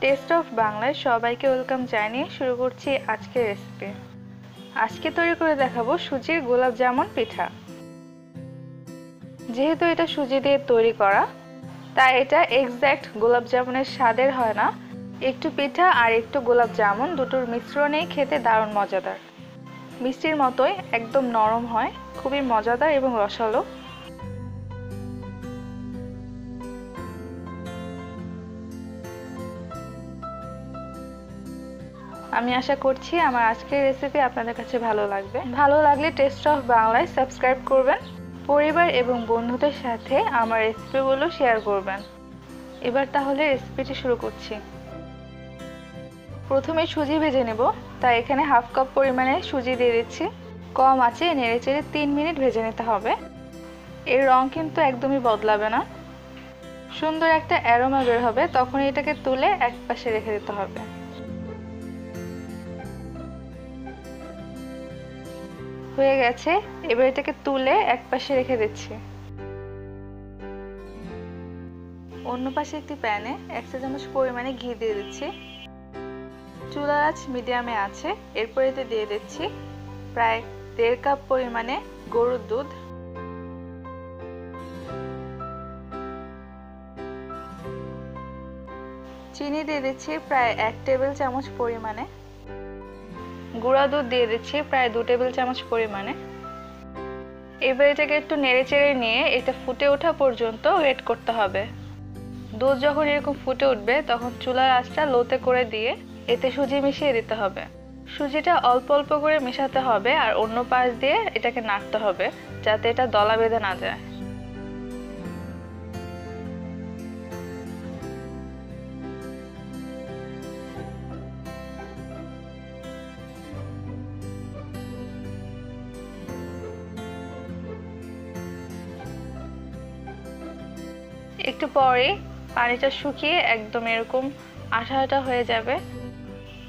Test of বাংলায় সবাইকে welcome জানিয়ে শুরু করছি আজকের রেসিপি আজকে তৈরি করে দেখাবো সুজির গোলাপ জামুন পিঠা। যেহেতু এটা সুজি দিয়ে তৈরি করা, তাই এটা এক্স্যাক্ট গোলাপ জামুনের স্বাদের হয় না। একটু পিঠা আর একটু গোলাপ জামুন দুটোর মিশ্রণেই খেতে দারুণ মজাদার। মিষ্টির মতোই একদম নরম হয়, খুবই মজাদার এবং রসালো। আমি আশা করছি আমার আজকের রেসিপি আপনাদের কাছে ভালো লাগবে। ভালো লাগলে টেস্ট অফ বাংলায় সাবস্ক্রাইব করবেন, পরিবার এবং বন্ধুদের সাথে আমার রেসিপিগুলো শেয়ার করবেন। এবার তাহলে রেসিপিটি শুরু করছি। প্রথমে সুজি ভেজে নেব, তাই এখানে হাফ কাপ পরিমাণে সুজি দিয়ে দিচ্ছি। কম আছে নেড়ে চেড়ে তিন মিনিট ভেজে নিতে হবে। এর রং কিন্তু একদমই বদলাবে না। সুন্দর একটা অ্যারোমা বের হবে, তখন এটাকে তুলে এক পাশে রেখে দিতে হবে। হয়ে গেছে, এবার এটাকে তুলে এক পাশে রেখে দিচ্ছি। অন্য পাশে একটি প্যানে এক চা চামচ পরিমাণে ঘি দিয়ে দিচ্ছি। চুলার আঁচ মিডিয়ামে আছে, এরপর এতে দিয়ে দিচ্ছি প্রায় দেড় কাপ পরিমাণে গরুর দুধ। চিনি দিয়ে দিচ্ছি প্রায় এক টেবিল চামচ পরিমাণে। গুঁড়া দুধ দিয়ে দিচ্ছি, প্রায় দু টেবিল চামচ পরিমাণে। এবার এটাকে একটু নেড়ে চেড়ে নিয়ে এটা ফুটে ওঠা পর্যন্ত ওয়েট করতে হবে। দুধ যখন এরকম ফুটে উঠবে, তখন চুলার আঁচটা লোতে করে দিয়ে এতে সুজি মিশিয়ে দিতে হবে। সুজিটা অল্প অল্প করে মেশাতে হবে আর অন্য পাশ দিয়ে এটাকে নাড়তে হবে, যাতে এটা দলা বেঁধে না যায়। একটু পরে পানিটা শুকিয়ে একদম এরকম আঠা আঠা হয়ে যাবে।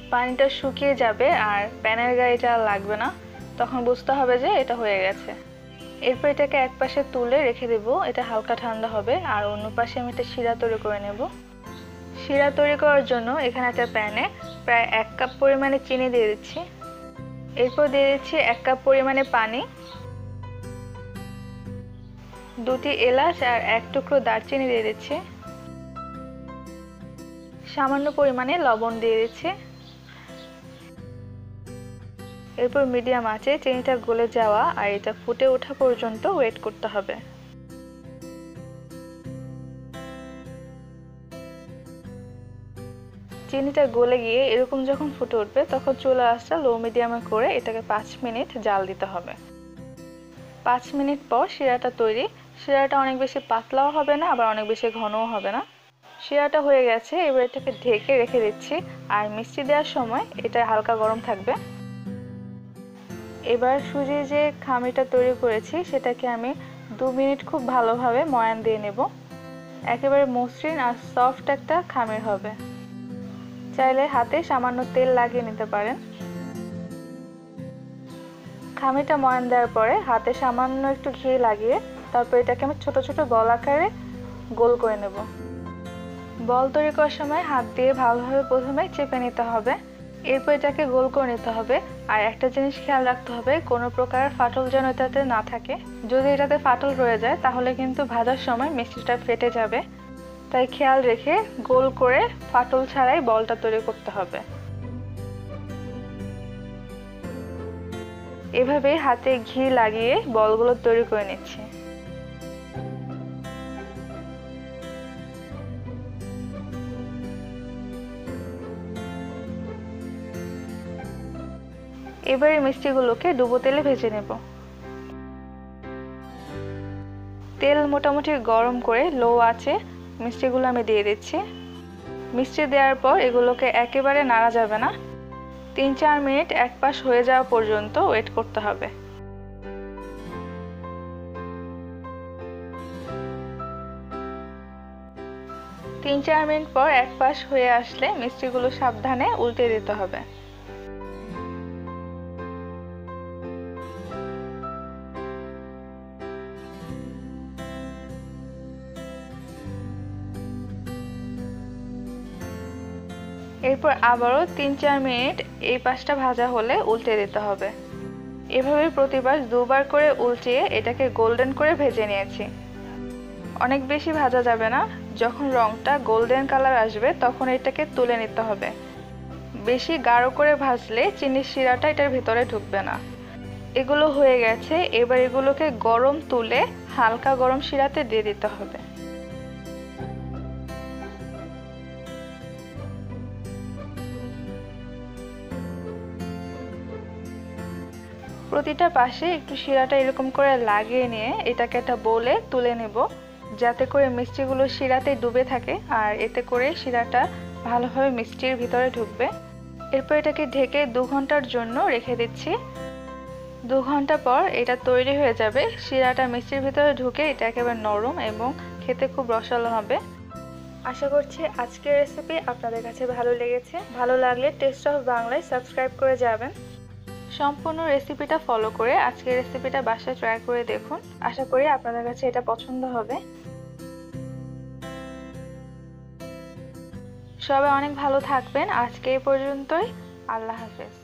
পানিটা শুকিয়ে যাবে আর প্যানের গাড়িটা লাগবে না। তখন বুঝতে হবে যে এটা হয়ে গেছে। এরপর এটাকে এক পাশে তুলে রেখে দেব। এটা হালকা ঠান্ডা হবে। আর অন্য পাশে আমি একটা শিরা তৈরি করে নেব। শিরা তৈরি করার জন্য এখানে একটা প্যানে প্রায় এক কাপ পরিমাণে চিনি দিয়ে দিচ্ছি। এরপর দিয়ে দিচ্ছি এক কাপ পরিমাণে পানি। দুটি এলাচ আর এক টুকরো দারচিনি দিয়ে দিচ্ছি। সামান্য পরিমাণে লবণ দিয়ে দিচ্ছি। এরপর মিডিয়াম আছে চিনিটা গলে যাওয়া আর এটা ফুটে ওঠা পর্যন্ত ওয়েট করতে হবে। চিনিটা গলে গিয়ে এরকম যখন ফুটে উঠবে, তখন চুলা আঁচটা লো মিডিয়ামে করে এটাকে পাঁচ মিনিট জাল দিতে হবে। পাঁচ মিনিট পর শিরাটা তৈরি। শিরাটা অনেক বেশি পাতলাও হবে না, আবার অনেক বেশি ঘনও হবে না। শিরাটা হয়ে গেছে, এবার এটাকে ঢেকে রেখে দিচ্ছি। আর মিষ্টি দেওয়ার সময় এটা হালকা গরম থাকবে। এবার সুজি যে খামিটা তৈরি করেছি, সেটাকে আমি দু মিনিট খুব ভালোভাবে ময়ান দিয়ে নেব। একেবারে মসৃণ আর সফট একটা খামির হবে। চাইলে হাতে সামান্য তেল লাগিয়ে নিতে পারেন। খামিটা ময়ান দেওয়ার পরে হাতে সামান্য একটু ঘি লাগিয়ে তারপর এটাকে আমি ছোট ছোট বল আকারে গোল করে নেব। বল তৈরি করার সময় হাত দিয়ে ভালোভাবে প্রথমে চেপে নিতে হবে। এরপর এটাকে গোল করে নিতে হবে। আর একটা জিনিস খেয়াল রাখতে হবে, কোনো প্রকার ফাটল যেন এটাতে না থাকে। যদি এটাতে ফাটল রয়ে যায়, তাহলে কিন্তু ভাজার সময় মিষ্টিটা ফেটে যাবে। তাই খেয়াল রেখে গোল করে ফাটল ছাড়াই বলটা তৈরি করতে হবে। এভাবে হাতে ঘি লাগিয়ে বলগুলো তৈরি করে নিচ্ছি। এবারে মিষ্টিগুলোকে ডুবো তেলে ভেজে নেব। তেল মোটামুটি গরম করে লো আছে মিষ্টিগুলো আমি দিয়ে দিচ্ছি। মিষ্টি দেওয়ার পর এগুলোকে একেবারে নাড়া যাবে না। তিন চার মিনিট এক পাশ হয়ে যাওয়া পর্যন্ত ওয়েট করতে হবে। তিন চার মিনিট পর এক পাশ হয়ে আসলে মিষ্টিগুলো সাবধানে উল্টে দিতে হবে। এরপর আবারও তিন চার মিনিট এই পাশটা ভাজা হলে উল্টে দিতে হবে। এভাবে প্রতিবার দুবার করে উল্টিয়ে এটাকে গোল্ডেন করে ভেজে নিয়েছি। অনেক বেশি ভাজা যাবে না, যখন রংটা গোল্ডেন কালার আসবে তখন এটাকে তুলে নিতে হবে। বেশি গাঢ় করে ভাজলে চিনির শিরাটা এটার ভিতরে ঢুকবে না। এগুলো হয়ে গেছে, এবার এগুলোকে গরম তুলে হালকা গরম শিরাতে দিয়ে দিতে হবে। প্রতিটা পাশে একটু শিরাটা এরকম করে লাগিয়ে নিয়ে এটাকে একটা বলে তুলে নেব, যাতে করে মিষ্টিগুলো শিরাতে ডুবে থাকে আর এতে করে শিরাটা ভালোভাবে মিষ্টির ভিতরে ঢুকবে। এরপর এটাকে ঢেকে দু ঘণ্টার জন্য রেখে দিচ্ছি। দু ঘণ্টা পর এটা তৈরি হয়ে যাবে, শিরাটা মিষ্টির ভিতরে ঢুকে এটা একেবারে নরম এবং খেতে খুব রসালো হবে। আশা করছি আজকের রেসিপি আপনাদের কাছে ভালো লেগেছে। ভালো লাগলে টেস্ট অফ বাংলায় সাবস্ক্রাইব করে যাবেন। সম্পূর্ণ রেসিপিটা ফলো করে আজকের রেসিপিটা বাসায় ট্রাই করে দেখুন। আশা করি আপনাদের কাছে এটা পছন্দ হবে। সবাই অনেক ভালো থাকবেন। আজকে এই পর্যন্তই। আল্লাহ হাফেজ।